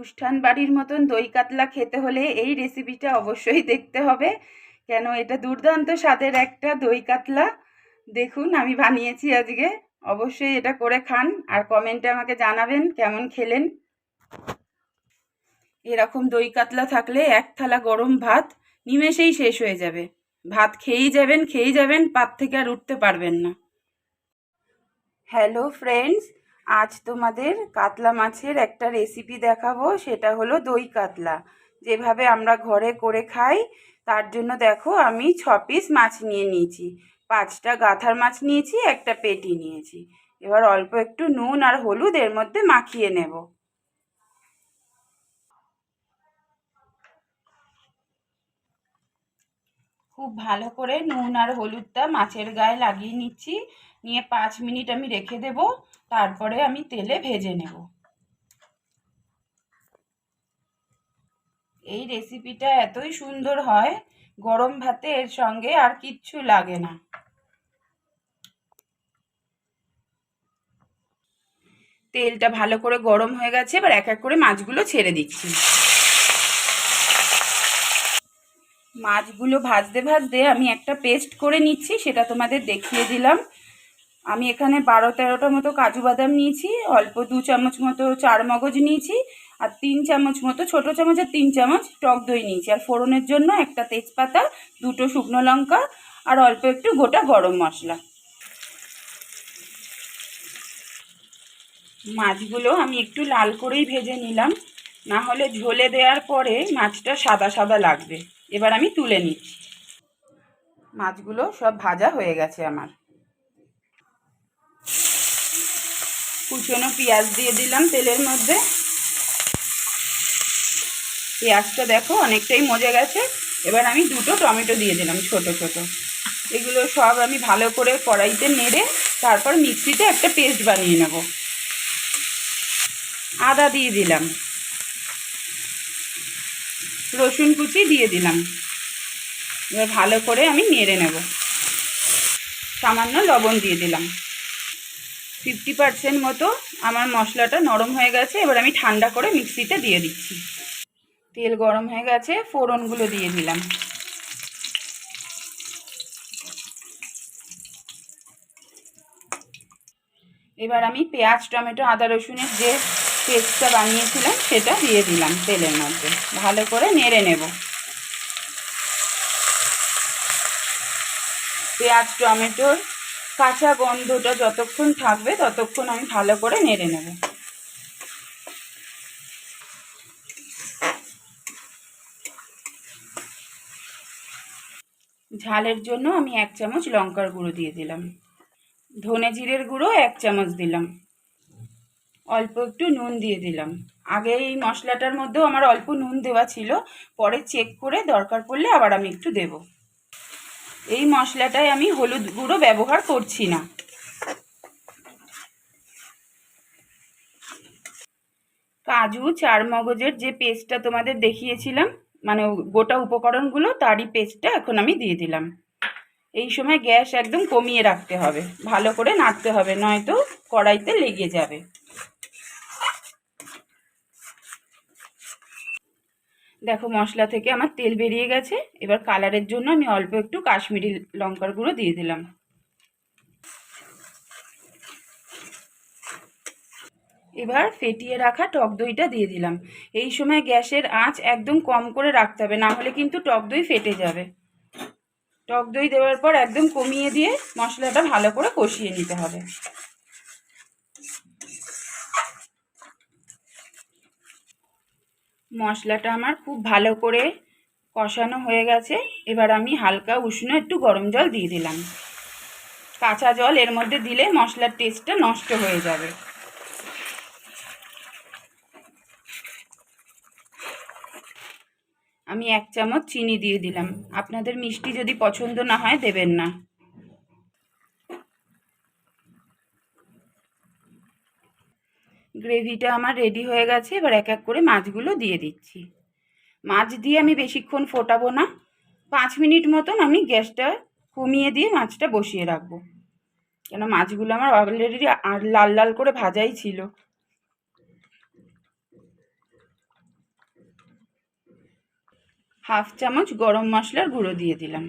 অনুষ্ঠান বাড়ির মতন দই কাতলা খেতে হলে এই রেসিপিটা অবশ্যই দেখতে হবে। কেন এটা দুর্দান্ত স্বাদের একটা দই কাতলা। দেখুন, আমি বানিয়েছি আজকে। অবশ্যই এটা করে খান আর কমেন্টে আমাকে জানাবেন কেমন খেলেন। এরকম দই কাতলা থাকলে এক থালা গরম ভাত নিমেষেই শেষ হয়ে যাবে। ভাত খেয়েই যাবেন খেয়েই যাবেন, পাত থেকে আর উঠতে পারবেন না। হ্যালো ফ্রেন্ডস আজ তোমাদের কাতলা মাছের একটা রেসিপি দেখাবো, সেটা হলো দই কাতলা। যেভাবে আমরা ঘরে করে খাই, তার জন্য দেখো আমি ছ পিস মাছ নিয়ে নিয়েছি। পাঁচটা গাঁথার মাছ নিয়েছি, একটা পেটি নিয়েছি। এবার অল্প একটু নুন আর হলুদ এর মধ্যে মাখিয়ে নেব। খুব ভালো করে নুন আর হলুদটা মাছের গায়ে লাগিয়ে নিচ্ছি। নিয়ে পাঁচ মিনিট আমি রেখে দেব, তারপরে আমি তেলে ভেজে নেব। এই রেসিপিটা এতই সুন্দর হয়, গরম ভাতে এর সঙ্গে আর কিচ্ছু লাগে না। তেলটা ভালো করে গরম হয়ে গেছে, এবার এক এক করে মাছগুলো ছেড়ে দিচ্ছি। মাছগুলো ভাজতে ভাজতে আমি একটা পেস্ট করে নিচ্ছি, সেটা তোমাদের দেখিয়ে দিলাম। আমি এখানে বারো তেরোটা মতো কাজু বাদাম নিয়েছি, অল্প দু চামচ মতো চার মগজ নিয়েছি, আর তিন চামচ মতো, ছোটো চামচের তিন চামচ টক দই নিয়েছি। আর ফোড়নের জন্য একটা তেজপাতা, দুটো শুকনো লঙ্কা, আর অল্প একটু গোটা গরম মশলা। মাছগুলো আমি একটু লাল করেই ভেজে নিলাম, না হলে ঝোলে দেওয়ার পরে মাছটা সাদা সাদা লাগবে। এবার আমি তুলে নিচ্ছি। মাছগুলো সব ভাজা হয়ে গেছে আমার। কুচনো পেঁয়াজ দিয়ে দিলাম তেলের মধ্যে। পেঁয়াজটা দেখো অনেকটাই মজে গেছে। এবার আমি দুটো টমেটো দিয়ে দিলাম ছোট ছোট। এগুলো সব আমি ভালো করে কড়াইতে নেড়ে তারপর মিক্সিতে একটা পেস্ট বানিয়ে নেব। আদা দিয়ে দিলাম। রসুন কুচি দিয়ে দিলাম। এবার ভালো করে আমি নেড়ে নেব। সামান্য লবণ দিয়ে দিলাম। ফিফটি পার্সেন্ট মতো আমার মশলাটা নরম হয়ে গেছে, এবার আমি ঠান্ডা করে মিক্সিতে দিয়ে দিচ্ছি। তেল গরম হয়ে গেছে, ফোড়নগুলো দিয়ে দিলাম। এবার আমি পেঁয়াজ, টমেটো, আদা, রসুনের যে পেস্টটা বানিয়েছিলাম, সেটা দিয়ে দিলাম তেলের মধ্যে। ভালো করে নেড়ে নেব। পেঁয়াজ, টমেটোর কাঁচা গন্ধটা যতক্ষণ থাকবে, ততক্ষণ আমি ভালো করে নেড়ে নেব। ঝালের জন্য আমি এক চামচ লঙ্কার গুঁড়ো দিয়ে দিলাম। ধনে জিরের গুঁড়ো এক চামচ দিলাম। অল্প একটু নুন দিয়ে দিলাম। আগে এই মশলাটার মধ্যেও আমার অল্প নুন দেওয়া ছিল, পরে চেক করে দরকার পড়লে আবার আমি একটু দেব। এই মশলাটায় আমি হলুদ গুঁড়ো ব্যবহার করছি না। কাজু চার মগজের যে পেস্টটা তোমাদের দেখিয়েছিলাম মানে গোটা উপকরণগুলো, তারই পেস্টটা এখন আমি দিয়ে দিলাম। এই সময় গ্যাস একদম কমিয়ে রাখতে হবে। ভালো করে নাড়তে হবে, নয়তো কড়াইতে লেগে যাবে। দেখো মশলা থেকে আমার তেল বেরিয়ে গেছে। এবার কালারের জন্য আমি অল্প একটু কাশ্মীরি লঙ্কার গুঁড়ো দিয়ে দিলাম। এবার ফেটিয়ে রাখা টক দইটা দিয়ে দিলাম। এই সময় গ্যাসের আঁচ একদম কম করে রাখতে হবে, না হলে কিন্তু টক দই ফেটে যাবে। টক দই দেওয়ার পর একদম কমিয়ে দিয়ে মশলাটা ভালো করে কষিয়ে নিতে হবে। মশলাটা আমার খুব ভালো করে কষানো হয়ে গেছে। এবার আমি হালকা উষ্ণ একটু গরম জল দিয়ে দিলাম। কাঁচা জল এর মধ্যে দিলে মশলার টেস্টটা নষ্ট হয়ে যাবে। আমি এক চামচ চিনি দিয়ে দিলাম। আপনাদের মিষ্টি যদি পছন্দ না হয় দেবেন না। গ্রেভিটা আমার রেডি হয়ে গেছে, এবার এক এক করে মাছগুলো দিয়ে দিচ্ছি। মাছ দিয়ে আমি বেশিক্ষণ ফোটাবো না। পাঁচ মিনিট মতন আমি গ্যাসটা কমিয়ে দিয়ে মাছটা বসিয়ে রাখব। কেন মাছগুলো আমার অলরেডি আর লাল লাল করে ভাজাই ছিল। হাফ চামচ গরম মশলার গুঁড়ো দিয়ে দিলাম।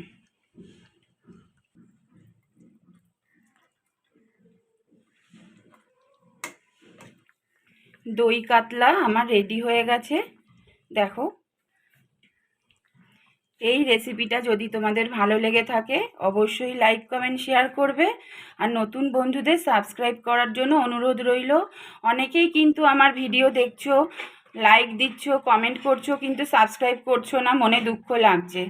দই কাতলা আমার রেডি হয়ে গেছে। দেখো। এই রেসিপিটা যদি তোমাদের ভালো লেগে থাকে, অবশ্যই লাইক কমেন্ট শেয়ার করবে। আর নতুন বন্ধুদের সাবস্ক্রাইব করার জন্য অনুরোধ রইল। অনেকেই কিন্তু আমার ভিডিও দেখছ লাইক দিচ্ছ কমেন্ট করছ, কিন্তু সাবস্ক্রাইব করছ না, মনে দুঃখ লাগছে।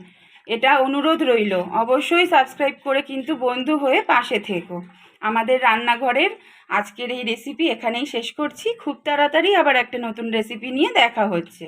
এটা অনুরোধ রইল। অবশ্যই সাবস্ক্রাইব করে কিন্তু বন্ধু হয়ে পাশে থেকো। আমাদের রান্নাঘরের আজকের এই রেসিপি এখানেই শেষ করছি। খুব তাড়াতাড়ি আবার একটা নতুন রেসিপি নিয়ে দেখা হচ্ছে।